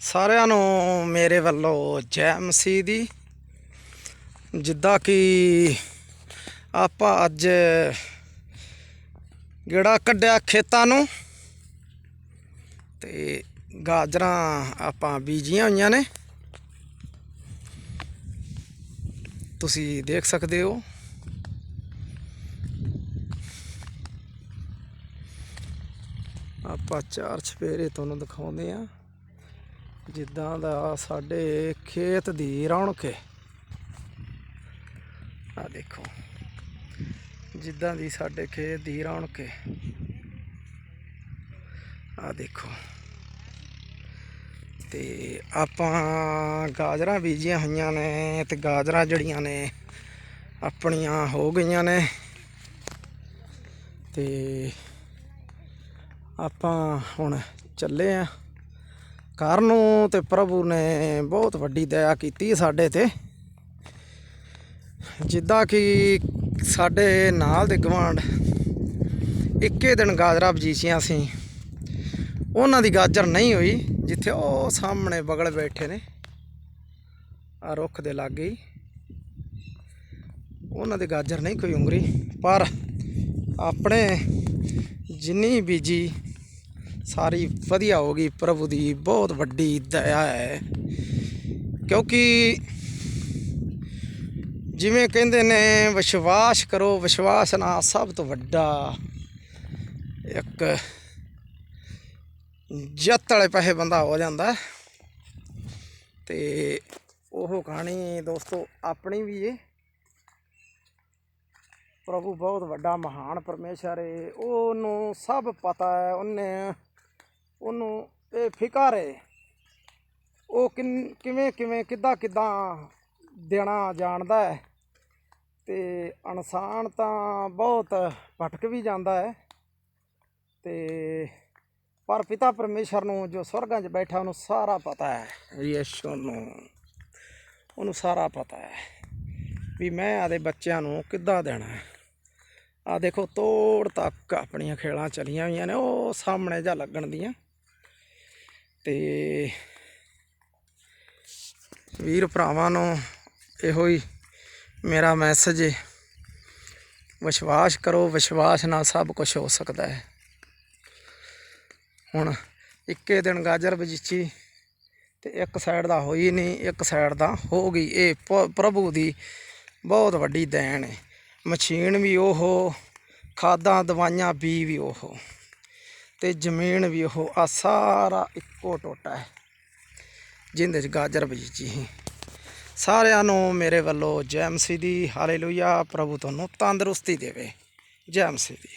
ਸਾਰਿਆਂ ਨੂੰ ਮੇਰੇ ਵੱਲੋਂ ਜੈ ਮਸੀਹ ਦੀ। ਜਿੱਦਾਂ ਕਿ ਆਪਾਂ ਅੱਜ ਗੇੜਾ ਕੱਢਿਆ ਖੇਤਾਂ ਨੂੰ ਤੇ ਗਾਜਰਾਂ ਆਪਾਂ ਬੀਜੀਆਂ ਹੋਈਆਂ ਨੇ। ਤੁਸੀਂ ਦੇਖ ਸਕਦੇ ਹੋ। ਆਪਾਂ ਚਾਰ ਛਪੇਰੇ ਤੁਹਾਨੂੰ ਦਿਖਾਉਂਦੇ ਆ ਜਿੱਦਾਂ ਦਾ ਸਾਡੇ ਖੇਤ ਦੀ ਰੌਣਕ ਹੈ ਆ ਦੇਖੋ, ਜਿੱਦਾਂ ਦੀ ਸਾਡੇ ਖੇਤ ਦੀ ਰੌਣਕ ਹੈ ਆ ਦੇਖੋ, ਤੇ ਆਪਾਂ ਗਾਜਰਾਂ ਬੀਜੀਆਂ ਹੋਈਆਂ ਨੇ ਤੇ ਗਾਜਰਾਂ ਜਿਹੜੀਆਂ ਨੇ ਆਪਣੀਆਂ ਹੋ ਗਈਆਂ ਨੇ। ਤੇ ਆਪਾਂ ਹੁਣ ਚੱਲੇ ਆ। ਘਰ ਨੂੰ ਤੇ ਪ੍ਰਭੂ ਨੇ ਬਹੁਤ ਵੱਡੀ ਦਇਆ ਕੀਤੀ ਸਾਡੇ ਤੇ। ਜਿੱਦਾਂ ਕਿ ਸਾਡੇ ਨਾਲ ਦੇ ਗਵਾਂਡ ਇੱਕੇ ਦਿਨ ਗਾਜਰਾ ਬਜੀਚੀਆਂ ਸੀ। ਉਹਨਾਂ ਦੀ ਗਾਜਰ ਨਹੀਂ ਹੋਈ, ਜਿੱਥੇ ਉਹ ਸਾਹਮਣੇ ਬਗਲ ਬੈਠੇ ਨੇ। ਆ ਰੁੱਖ ਦੇ ਲਾਗੇ ਉਹਨਾਂ ਦੇ ਗਾਜਰ ਨਹੀਂ ਕੋਈ ਉਂਗਰੀ ਪਰ ਆਪਣੇ ਜਿੰਨੀ ਬੀਜੀ ਸਾਰੀ ਵਧੀਆ ਹੋ ਗਈ, ਪ੍ਰਭੂ ਦੀ ਬਹੁਤ ਵੱਡੀ ਦਇਆ ਹੈ। ਕਿਉਂਕਿ ਜਿਵੇਂ ਕਹਿੰਦੇ ਨੇ, ਵਿਸ਼ਵਾਸ ਕਰੋ, ਵਿਸ਼ਵਾਸ ਨਾਲ ਸਭ ਤੋਂ ਵੱਡਾ ਇੱਕ ਜੱਤ ਵਾਲੇ ਪੈਸੇ ਬੰਦਾ ਹੋ ਜਾਂਦਾ। ਹੈ। ਤੇ ਉਹ ਕਹਾਣੀ ਦੋਸਤੋ ਆਪਣੀ ਵੀ ਏ। ਪ੍ਰਭੂ ਬਹੁਤ ਵੱਡਾ ਮਹਾਨ ਪਰਮੇਸ਼ਰ ਏ। ਉਹਨੂੰ ਸਭ ਪਤਾ ਹੈ, ਉਹਨੇ ਉਹਨੂੰ ਇਹ ਫਿਕਰ ਏ ਉਹ ਕਿਵੇਂ ਕਿਵੇਂ, ਕਿੱਦਾਂ ਕਿੱਦਾਂ ਦੇਣਾ ਜਾਣਦਾ ਹੈ। ਤੇ ਇਨਸਾਨ ਤਾਂ ਬਹੁਤ ਭਟਕ ਵੀ ਜਾਂਦਾ ਹੈ। ਤੇ ਪਰ ਪਿਤਾ ਪਰਮੇਸ਼ਰ ਨੂੰ ਜੋ ਸਵਰਗਾਂ 'ਚ ਬੈਠਾ, ਉਹਨੂੰ ਸਾਰਾ ਪਤਾ ਹੈ। ਯਿਸੂ ਨੂੰ, ਉਹਨੂੰ ਸਾਰਾ ਪਤਾ ਹੈ ਵੀ ਮੈਂ ਆਦੇ ਬੱਚਿਆਂ ਨੂੰ ਕਿੱਦਾਂ ਦੇਣਾ ਹੈ। ਆ ਦੇਖੋ, ਤੋੜ ਤੱਕ ਆਪਣੀਆਂ ਖੇਲਾਂ ਚਲੀਆਂ ਹੋਈਆਂ ਨੇ, ਉਹ ਸਾਹਮਣੇ ਜਾ ਲੱਗਣ ਦੀਆਂ। ਤੇ ਵੀਰ ਭਰਾਵਾਂ ਨੂੰ ਇਹੋ ਹੀ ਮੇਰਾ ਮੈਸੇਜ ਹੈ ਵਿਸ਼ਵਾਸ ਕਰੋ, ਵਿਸ਼ਵਾਸ ਨਾਲ ਸਭ ਕੁਝ ਹੋ ਸਕਦਾ ਹੈ। ਹੁਣ ਇੱਕੇ ਦਿਨ ਗਾਜਰ ਬਜੀਚੀ ਤੇ ਇੱਕ ਸਾਈਡ ਦਾ ਹੋਈ ਨਹੀਂ, ਇੱਕ ਸਾਈਡ ਦਾ ਹੋ ਗਈ। ਇਹ ਪ- ਪ੍ਰਭੂ ਦੀ ਬਹੁਤ ਵੱਡੀ ਦੇਣ ਹੈ ਮਸ਼ੀਨ ਵੀ ਉਹ, ਖਾਦਾਂ, ਦਵਾਈਆਂ, ਬੀ ਵੀ ਉਹ। ਤੇ ਜ਼ਮੀਨ ਵੀ ਉਹ ਆ, ਸਾਰਾ ਇੱਕੋ ਟੋਟਾ ਹੈ। ਜਿੰਦੇ ਚ ਗਾਜਰ ਬੀਜੀ ਸੀ ਸਾਰਿਆਂ ਨੂੰ ਮੇਰੇ ਵੱਲੋਂ ਜੈ ਮਸੀਹ ਦੀ, ਹਾਲੇਲੂਇਆ, ਪ੍ਰਭੂ ਤੁਹਾਨੂੰ ਤੰਦਰੁਸਤੀ ਦੇਵੇ। ਜੈ ਮਸੀਹ ਦੀ।